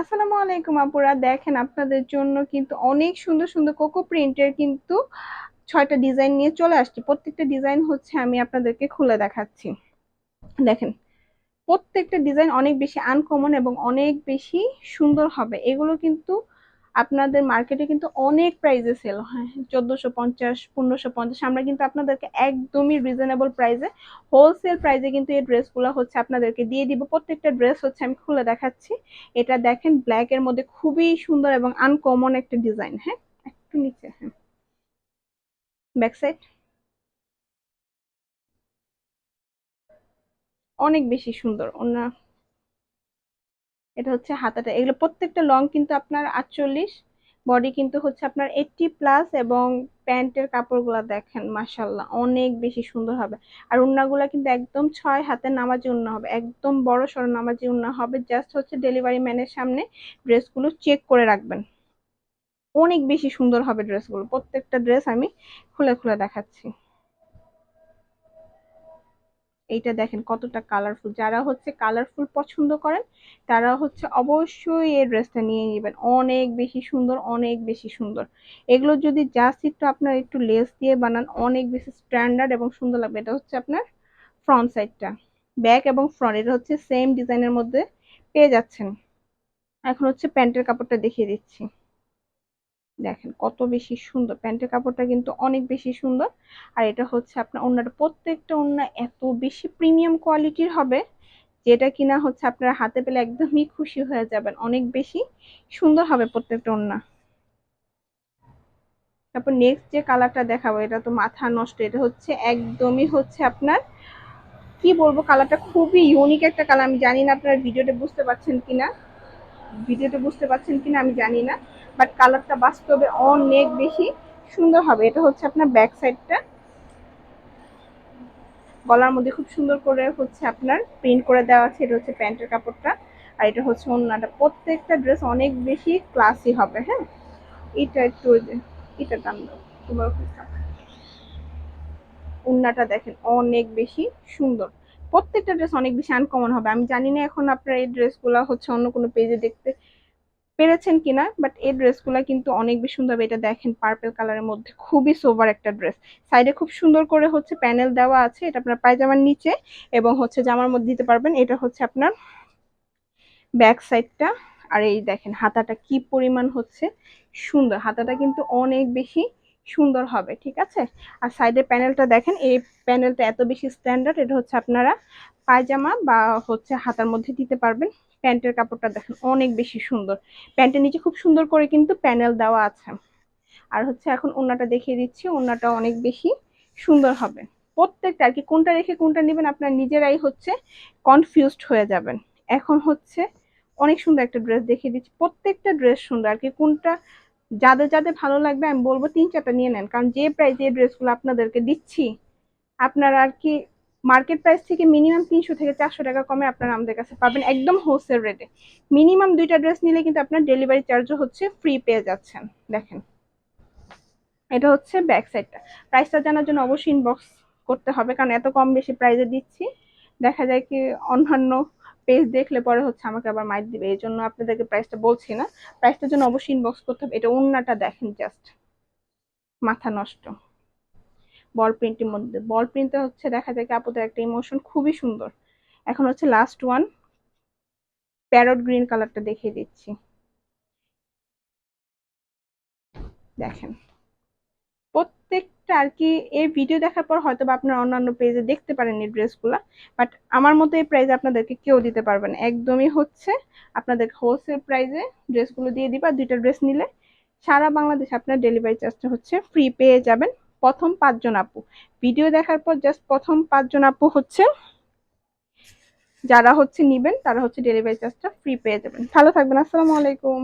আসসালামু আলাইকুম আপুরা। দেখেন আপনাদের জন্য কিন্তু অনেক সুন্দর সুন্দর কোকো প্রিন্টের কিন্তু ছয়টা ডিজাইন নিয়ে চলে আসছি। প্রত্যেকটা ডিজাইন হচ্ছে আমি আপনাদেরকে খুলে দেখাচ্ছি। দেখেন, প্রত্যেকটা ডিজাইন অনেক বেশি আনকমন এবং অনেক বেশি সুন্দর হবে। এগুলো কিন্তু আপনাদের মার্কেটে কিন্তু অনেক প্রাইজে সেল হয়। চোদ্দোশো পঞ্চাশ, পনেরোশো পঞ্চাশ, আমরা কিন্তু আপনাদেরকে একদমই রিজনেবল প্রাইসে হোলসেল প্রাইজে কিন্তু এই ড্রেসগুলো হচ্ছে আপনাদেরকে দিয়ে দিব। প্রত্যেকটা ড্রেস হচ্ছে আমি খুলে দেখাচ্ছি। এটা দেখেন ব্ল্যাক এর মধ্যে খুবই সুন্দর এবং আনকমন একটা ডিজাইন হ্যাঁ? একটু নিচে হ্যাঁ। ব্যাক সাইড অনেক বেশি সুন্দর, ওনা এটা হচ্ছে হাতাটা। এগুলো প্রত্যেকটা লং কিন্তু আপনার আটচল্লিশ বডি কিন্তু হচ্ছে আপনার এইটটি প্লাস এবং প্যান্টের কাপড়গুলো দেখেন মাসাল্লাহ অনেক বেশি সুন্দর হবে। আর উন্নাগুলো কিন্তু একদম ছয় হাতের নামাজি উন্না হবে, একদম বড় সড়ো নামাজি উন্না হবে জাস্ট হচ্ছে ডেলিভারি ম্যানের সামনে ড্রেসগুলো চেক করে রাখবেন। অনেক বেশি সুন্দর হবে ড্রেসগুলো প্রত্যেকটা ড্রেস আমি খুলে খুলে দেখাচ্ছি। এইটা দেখেন কতটা কালারফুল যারা হচ্ছে কালারফুল পছন্দ করেন, তারা হচ্ছে অবশ্যই এই ড্রেসটা নিয়ে নেবেন। অনেক বেশি সুন্দর, অনেক বেশি সুন্দর। এগুলো যদি জাস্ট একটু আপনার একটু লেস দিয়ে বানান, অনেক বেশি স্ট্যান্ডার্ড এবং সুন্দর লাগবে। এটা হচ্ছে আপনার ফ্রন্ট সাইডটা ব্যাক এবং ফ্রন্ট এটা হচ্ছে সেম ডিজাইনের মধ্যে পেয়ে যাচ্ছেন। এখন হচ্ছে প্যান্টের কাপড়টা দেখিয়ে দিচ্ছি। দেখেন কত বেশি সুন্দর। প্যান্টের কাপড়টা কিন্তু অনেক বেশি সুন্দর। আর এটা হচ্ছে আপনার ওনার প্রত্যেকটা ওনা এত বেশি প্রিমিয়াম কোয়ালিটির হবে, যেটা কিনা হচ্ছে আপনার হাতে পেলে একদমই খুশি হয়ে যাবেন। অনেক বেশি সুন্দর হবে প্রত্যেকটা ওনা। তারপর নেক্সট যে কালারটা দেখাবো, এটা তো মাথা নষ্ট। এটা হচ্ছে একদমই হচ্ছে আপনার, কি বলব? কালারটা খুবই ইউনিক একটা কালার আমি জানি না আপনারা ভিডিওটা বুঝতে পারছেন কিনা। ভিডিওতে বুঝতে পারছেন কিনা আমি জানি না বাট কালারটা বাস্তবে অনেক বেশি সুন্দর হবে। এটা হচ্ছে আপনার ব্যাক সাইডটা গলার মধ্যে খুব সুন্দর করে হচ্ছে আপনার প্রিন্ট করে দেওয়া আছে, এটা হচ্ছে প্যান্টের কাপড়টা। আর এটা হচ্ছে অন্যটা প্রত্যেকটা ড্রেস অনেক বেশি ক্লাসি হবে হ্যাঁ? এটা একটু এটা দাম তোমার উন্নাটা দেখেন, অনেক বেশি সুন্দর। প্রত্যেকটা ড্রেস অনেক বেশি আনকমন হবে। আমি জানি না এখন আপনার এই ড্রেসগুলো হচ্ছে অন্য কোনো পেজে দেখতে পেরেছেন কিনা বাট এই ড্রেসগুলো কিন্তু অনেক বেশি সুন্দর এটা দেখেন পার্পেল কালারের মধ্যে খুবই সোভার একটা ড্রেস সাইডে খুব সুন্দর করে হচ্ছে প্যানেল দেওয়া আছে। এটা আপনার পায়জামার নিচে এবং হচ্ছে জামার মধ্যে দিতে পারবেন। এটা হচ্ছে আপনার ব্যাক সাইডটা আর এই দেখেন, হাতাটা কি পরিমাণ হচ্ছে? সুন্দর। হাতাটা কিন্তু অনেক বেশি সুন্দর হবে, ঠিক আছে? আর সাইডে প্যানেলটা দেখেন, এই প্যানেলটা এত বেশি স্ট্যান্ডার্ড এটা হচ্ছে আপনারা পায়জামা বা হচ্ছে হাতার মধ্যে দিতে পারবেন। প্যান্টের কাপড়টা দেখেন, অনেক বেশি সুন্দর। প্যান্টের নিচে খুব সুন্দর করে কিন্তু প্যানেল দেওয়া আছে। আর হচ্ছে এখন ওনাটা দেখিয়ে দিচ্ছি ওনাটা অনেক বেশি সুন্দর হবে। প্রত্যেকটা আর কি, কোনটা রেখে কোনটা নেবেন, আপনার নিজেরাই হচ্ছে কনফিউজড হয়ে যাবেন। এখন হচ্ছে অনেক সুন্দর একটা ড্রেস দেখিয়ে দিচ্ছি। প্রত্যেকটা ড্রেস সুন্দর, আর কি কোনটা যাদের যাদের ভালো লাগবে, আমি বলব তিন চারটা নিয়ে নেন। কারণ যে প্রাইসে এই ড্রেসগুলো আপনাদেরকে দিচ্ছি, আপনারা আর কি মার্কেট প্রাইস থেকে মিনিমাম তিনশো থেকে চারশো টাকা কমে আপনারা আমাদের কাছে পাবেন একদম হোলসেল রেটে মিনিমাম দুইটা ড্রেস নিলে কিন্তু আপনার ডেলিভারি চার্জও হচ্ছে ফ্রি পেয়ে যাচ্ছেন। দেখেন। এটা হচ্ছে ব্যাক সাইডটা প্রাইসটা জানার জন্য অবশ্যই ইনবক্স করতে হবে, কারণ এত কম বেশি প্রাইসে দিচ্ছি। দেখা যায় কি অন্যান্য পেজ দেখলে পরে হচ্ছে আমাকে আবার মাইট দিবে। এই জন্য আপনাদেরকে প্রাইসটা বলছি না। প্রাইসটার জন্য অবশ্যই ইনবক্স করতে হবে। এটা অন্যটা দেখেন জাস্ট মাথা নষ্ট। বল প্রিন্টের মধ্যে। বল প্রিন্টে হচ্ছে দেখা যায় কি আপুদের একটা ইমোশন খুবই সুন্দর। এখন হচ্ছে লাস্ট ওয়ান প্যারট গ্রিন কালারটা দেখিয়ে দিচ্ছি। দেখেন। প্রত্যেকটা আর কি এই ভিডিও দেখার পর হয়তো বা আপনার অন্যান্য পেজে দেখতে পারেন এই ড্রেসগুলো বাট আমার মতো এই প্রাইজে আপনাদেরকে কেউ দিতে পারবেন একদমই হচ্ছে আপনাদের হোলসেল প্রাইজে ড্রেসগুলো দিয়ে দিবা, দুইটা ড্রেস নিলে সারা বাংলাদেশ আপনার ডেলিভারি চার্জটা হচ্ছে ফ্রি পেয়ে যাবেন প্রথম পাঁচজন আপু। ভিডিও দেখার পর জাস্ট প্রথম পাঁচজন আপু হচ্ছে যারা হচ্ছে নিবেন, তারা হচ্ছে ডেলিভারি চার্জটা ফ্রি পেয়ে যাবেন। ভালো থাকবেন, আসসালামু আলাইকুম।